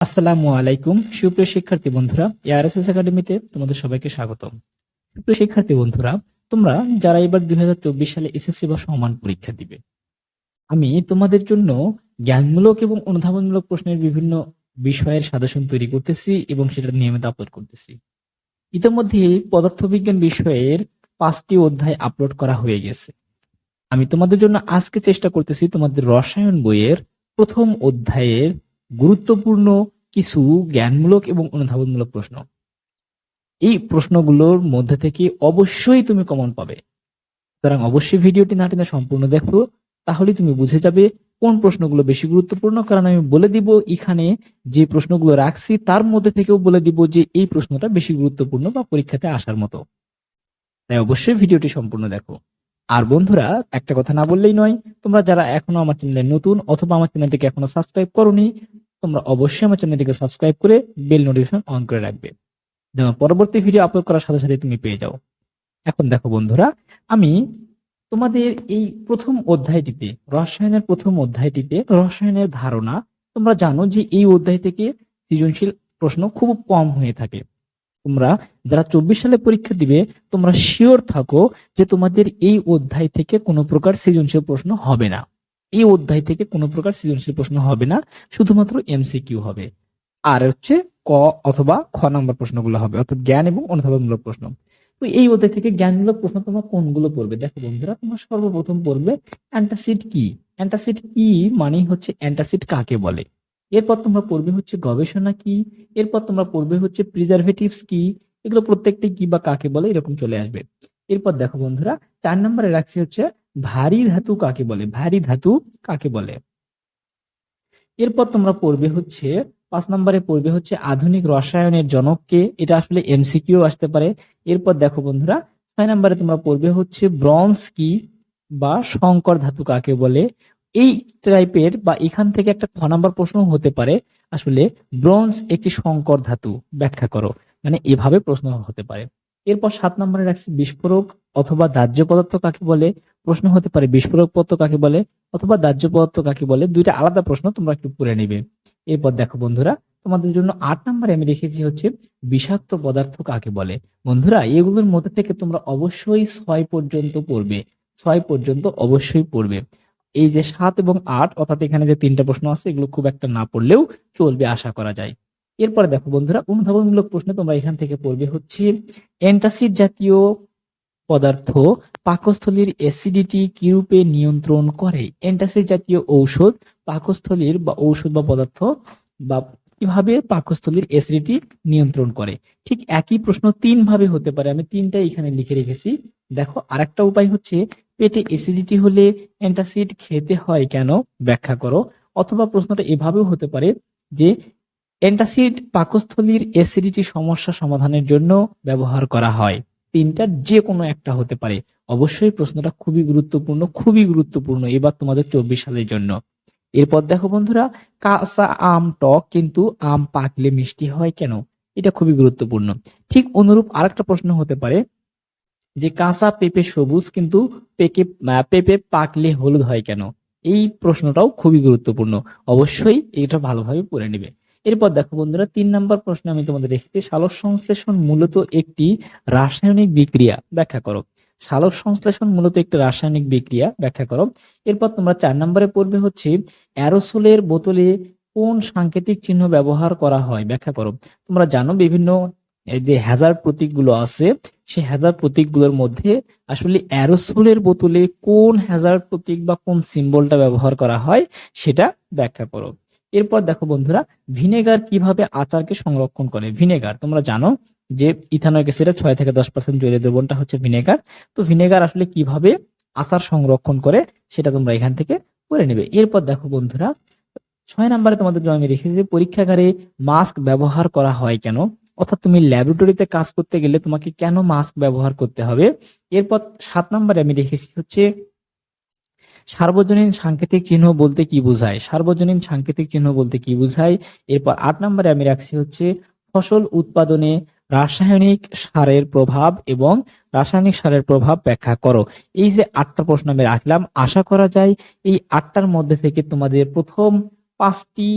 আসসালামু আলাইকুম, সুপ্রিয় শিক্ষার্থী বন্ধুরা এআরএসএস একাডেমিতে তোমাদের সবাইকে স্বাগতম। সুপ্রিয় শিক্ষার্থী বন্ধুরা, তোমরা যারা এবার দুই সালে এসএসসি বা সমান পরীক্ষা দিবে, আমি তোমাদের জন্য জ্ঞানমূলক এবং অনুধাবনমূলক প্রশ্নের বিভিন্ন বিষয়ের সাজেশন তৈরি করতেছি এবং সেটা নিয়মিত আপলোড করতেছি। ইতিমধ্যে পদার্থবিজ্ঞান বিষয়ের পাঁচটি অধ্যায় আপলোড করা হয়ে গেছে। আমি তোমাদের জন্য আজকে চেষ্টা করতেছি তোমাদের রসায়ন বইয়ের প্রথম অধ্যায়ের গুরুত্বপূর্ণ কিছু জ্ঞানমূলক এবং অনুধাবনমূলক প্রশ্ন। এই প্রশ্নগুলোর মধ্যে থেকে অবশ্যই তুমি কমন পাবে। সুতরাং অবশ্যই ভিডিওটি না টেনে সম্পূর্ণ দেখো তাহলে তুমি বুঝে যাবে কোন প্রশ্নগুলো বেশি গুরুত্বপূর্ণ। কারণ আমি বলে দিব এখানে যে প্রশ্নগুলো রাখছি, তার মধ্যে থেকেও বলে দিব যে এই প্রশ্নটা বেশি গুরুত্বপূর্ণ বা পরীক্ষাতে আসার মতো। তাই অবশ্যই ভিডিওটি সম্পূর্ণ দেখো। আর বন্ধুরা, একটা কথা না বললেই নয়, তোমরা যারা এখনও আমার চ্যানেলে নতুন অথবা আমার চ্যানেলটিকে এখনও সাবস্ক্রাইব করোনি তোমরা অবশ্যই আমার চ্যানেলটিকে সাবস্ক্রাইব করে বেল নোটিফিকেশন অন করে রাখবে। যেন পরবর্তী ভিডিও আপলোড করার সাথে সাথে তুমি পেয়ে যাও। এখন দেখো বন্ধুরা, আমি তোমাদের এই প্রথম অধ্যায়টিতে, রসায়নের প্রথম অধ্যায়টিতে রসায়নের ধারণা, তোমরা জানো যে এই অধ্যায় থেকে সৃজনশীল প্রশ্ন খুব কম হয়ে থাকে। তোমরা যারা চব্বিশ সালে পরীক্ষা দিবে, তোমরা শিওর থাকো যে তোমাদের এই অধ্যায় থেকে কোনো প্রকার সৃজনশীল প্রশ্ন হবে না। এই অধ্যায় থেকে কোনো প্রকার সৃজনশীল প্রশ্ন হবে না, শুধুমাত্র এমসিকিউ হবে। আর হচ্ছে ক অথবা খ নম্বর প্রশ্নগুলো হবে, অর্থাৎ জ্ঞান এবং অনুধাবনমূলক প্রশ্ন। তো এই অধ্যায় থেকে জ্ঞানমূলক প্রশ্ন তোমরা কোনগুলো পড়বে? দেখো বন্ধুরা, তোমরা সর্বপ্রথম পড়বে অ্যান্টাসিড কি? অ্যান্টাসিড কি মানে হচ্ছে অ্যান্টাসিড কাকে বলে? এরপর তোমরা পড়বে হচ্ছে গবেষণা কি? এরপর তোমরা পড়বে হচ্ছে প্রিজারভেটিভস কি? এগুলো প্রত্যেকটি কি বা কাকে বলে এরকম চলে আসবে। এরপর দেখো বন্ধুরা, চার নম্বরে রাখছি হচ্ছে ভারী ধাতু কাকে বলে? ভারী ধাতু কাকে বলে? এরপর তোমরা পড়বে হচ্ছে, পাঁচ নম্বরে পড়বে হচ্ছে আধুনিক রসায়নের জনককে, এটা আসলে এমসিকিউ আসতে পারে। এরপর দেখো বন্ধুরা, ছয় নম্বরে তোমরা পড়বে হচ্ছে ব্রঞ্জ কি বা সংকর ধাতু কাকে বলে? এই টাইপের বা এখান থেকে একটা খ নাম্বার প্রশ্ন হতে পারে, আসলে ব্রঞ্জ একটি সংকর ধাতু, ব্যাখ্যা করো। মানে এভাবে প্রশ্ন হতে পারে। এরপর সাত নম্বরে রাখছি বিস্ফোরক অথবা দাহ্য পদার্থ কাকে বলে? প্রশ্ন হতে পারে, বিস্ফোরক পদার্থ কাকে বলে অথবা দাহ্য পদার্থ কাকে বলে, দুইটা আলাদা প্রশ্ন তোমরা একটু পড়ে নিবে। এরপর দেখো বন্ধুরা, তোমাদের জন্য আট নম্বরে আমি রেখেছি হচ্ছে বিষাক্ত পদার্থ কাকে বলে। বন্ধুরা, এগুলোর মধ্যে থেকে তোমরা অবশ্যই ছয় পর্যন্ত পড়বে, ছয় পর্যন্ত অবশ্যই পড়বে। এই যে সাত এবং আট, অর্থাৎ এখানে যে তিনটা প্রশ্ন আছে, এগুলো খুব একটা না পড়লেও চলবে আশা করা যায়। এরপরে দেখো বন্ধুরা, অনুধাবনমূলক প্রশ্ন তোমরা এখান থেকে পড়বে হচ্ছে অ্যান্টাসিড জাতীয় পদার্থ পাকস্থলীর অ্যাসিডিটি কিরূপে নিয়ন্ত্রণ করে? অ্যান্টাসিড জাতীয় ঔষধ পাকস্থলীর বা ঔষধ বা পদার্থ বা কীভাবে পাকস্থলীর অ্যাসিডিটি নিয়ন্ত্রণ করে? ঠিক একই প্রশ্ন তিন ভাবে হতে পারে। আমি তিনটা এখানে লিখে রেখেছি। দেখো, আরেকটা উপায় হচ্ছে পেটে অ্যাসিডিটি হলে অ্যান্টাসিড খেতে হয় কেন? ব্যাখ্যা করো। অথবা প্রশ্নটা এভাবেও হতে পারে যে অ্যান্টাসিড পাকস্থলীর অ্যাসিডিটি সমস্যা সমাধানের জন্য ব্যবহার করা হয়। তিনটার যে কোনো একটা হতে পারে। অবশ্যই প্রশ্নটা খুবই গুরুত্বপূর্ণ খুবই গুরুত্বপূর্ণ এবার তোমাদের চব্বিশ সালের জন্য। এরপর দেখো বন্ধুরা, কাঁচা আম টক কিন্তু আম পাকলে মিষ্টি হয় কেন? এটা খুবই গুরুত্বপূর্ণ। ঠিক অনুরূপ আরেকটা প্রশ্ন হতে পারে যে কাঁচা পেঁপে সবুজ কিন্তু পেকে পেঁপে পাকলে হলুদ হয় কেন? এই প্রশ্নটাও খুবই গুরুত্বপূর্ণ। অবশ্যই এটা ভালোভাবে পড়ে নেবে। এরপর দেখো বন্ধুরা, তিন নাম্বার প্রশ্ন আমি তোমাদের রেখেছি। সালোক সংশ্লেষণ মূলত একটি রাসায়নিক বিক্রিয়া, ব্যাখ্যা করো। সালোক সংশ্লেষণ মূলত একটি রাসায়নিক বিক্রিয়া, ব্যাখ্যা করো। এরপর তোমরা চার নম্বরে পড়বে হচ্ছে, অ্যারোসোলের বোতলে কোন সাংকেতিক চিহ্ন ব্যবহার করা হয়, ব্যাখ্যা করো। তোমরা জানো বিভিন্ন যে হ্যাজার প্রতীকগুলো আছে, সেই হ্যাজার প্রতীকগুলোর মধ্যে আসলে অ্যারোসোলের বোতলে কোন হ্যাজার প্রতীক বা কোন সিম্বলটা ব্যবহার করা হয়, সেটা ব্যাখ্যা করো। এরপর দেখো বন্ধুরা, ভিনেগার কীভাবে আচারকে সংরক্ষণ করে? ভিনেগার, তোমরা জানো যে ইথানল গ্যাসের ছয় থেকে দশ পার্সেন্ট জলীয় দ্রবণটা হচ্ছে ভিনেগার। তো ভিনেগার আসলে কীভাবে আচার সংরক্ষণ করে সেটা তোমরা এখান থেকে করে নেবে। এরপর দেখো বন্ধুরা, ছয় নম্বরে তোমাদের জন্য আমি রেখেছি পরীক্ষাগারে মাস্ক ব্যবহার করা হয় কেন? অর্থাৎ তুমি ল্যাবরেটরিতে কাজ করতে গেলে তোমাকে কেন মাস্ক ব্যবহার করতে হবে? এরপর সাত নম্বরে আমি রেখেছি হচ্ছে সার্বজনীন সাংকেতিক চিহ্ন বলতে কি বোঝায়? সার্বজনীন সাংকেতিক চিহ্ন বলতে কি বোঝায়? এরপর আট নম্বরে আমি রাখছি হচ্ছে ফসল উৎপাদনে রাসায়নিক সারের প্রভাব এবং রাসায়নিক সারের প্রভাব ব্যাখ্যা করো। এই যে আটটা প্রশ্ন আমি রাখলাম, আশা করা যায় এই আটটার মধ্যে থেকে তোমাদের প্রথম পাঁচটি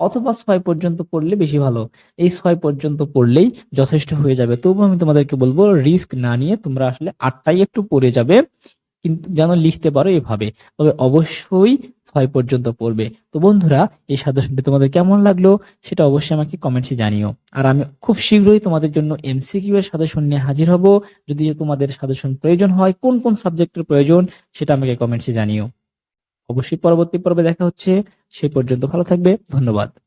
অথবা ছয় পর্যন্ত পড়লে বেশি ভালো। এই ছয় পর্যন্ত পড়লেই যথেষ্ট হয়ে যাবে। তবু আমি তোমাদেরকে বলব রিস্ক না নিয়ে তোমরা আসলে আটটাই একটু পড়ে যাবে। কিন্তু যেন লিখতে পারো এভাবে। তবে অবশ্যই ছয় পর্যন্ত পড়বে। তো বন্ধুরা, এই সাজেশনটি তোমাদের কেমন লাগল সেটা অবশ্যই আমাকে কমেন্টসে জানিও। আর আমি খুব শীঘ্রই তোমাদের জন্য এমসিকিউ এর সাজেশন নিয়ে হাজির হব। যদি তোমাদের সাজেশন প্রয়োজন হয়, কোন কোন সাবজেক্টের প্রয়োজন সেটা আমাকে কমেন্টসে জানিও। অবশ্যই পরবর্তী পর্বে দেখা হচ্ছে। সেই পর্যন্ত ভালো থাকবে। ধন্যবাদ।